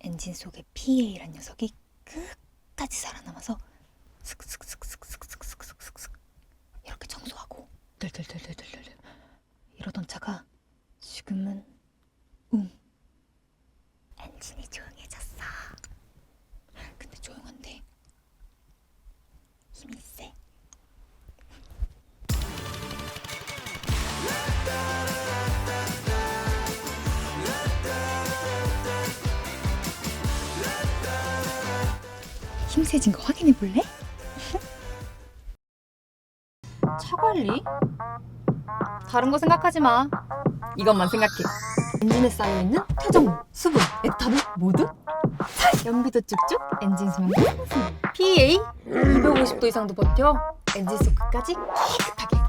엔진 속에 PA란 녀석이 끝까지 살아남아서 스크스크스크스크스크스크스크스크 이렇게 청소하고 덜덜덜덜덜덜 이러던 차가 지금은 웅 엔진이 조용해졌어. 근데 조용한데 힘이 세. 힘 세진 거 확인해 볼래? 차 관리? 다른 거 생각하지 마. 이것만 생각해. 엔진에 쌓여있는 퇴적물, 수분, 에탄올 모두 살! 연비도 쭉쭉, 엔진 수명도 상승. PA 250도 이상도 버텨. 엔진 속 끝까지 깨끗하게.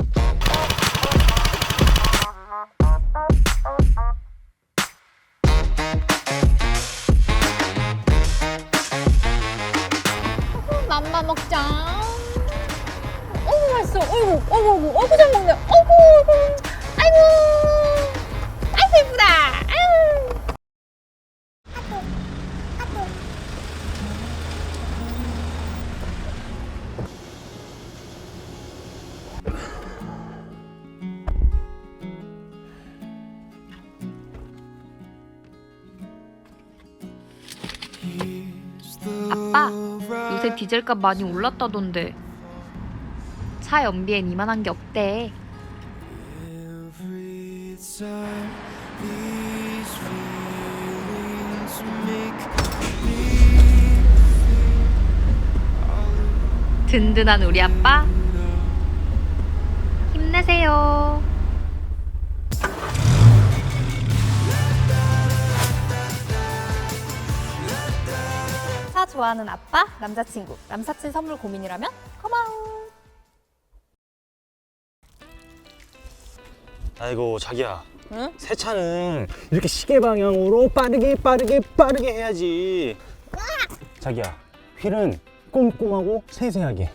먹자. 어이구 맛있어. 어이구, 어이구, 어이구, 어이구 잘 먹네. 어이구, 어이구. 아이고, 아이고 예쁘다. 아유. 아빠, 요새 디젤값 많이 올랐다던데 차 연비엔 이만한 게 없대. 든든한 우리 아빠 힘내세요. 좋아하는 아빠, 남자친구, 남사친 선물 고민이라면 컴아웃. 아이고 자기야. 응? 새 차는 이렇게 시계 방향으로 빠르게 빠르게 빠르게 해야지. 자기야 휠은 꼼꼼하고 세세하게.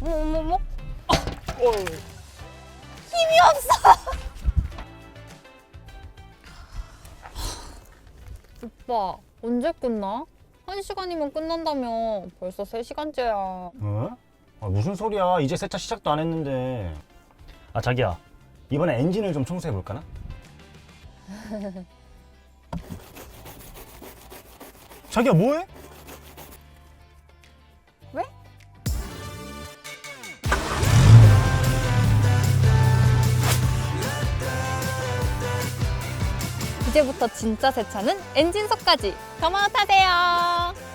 어머머머. 오빠 언제 끝나? 한 시간이면 끝난다며 벌써 세 시간째야. 어? 아, 무슨 소리야 이제 새차 시작도 안 했는데 아 자기야 이번에 엔진을 좀 청소해 볼까나? 자기야 뭐해? 이제부터 진짜 새 차는 엔진석까지 컴아웃 하세요.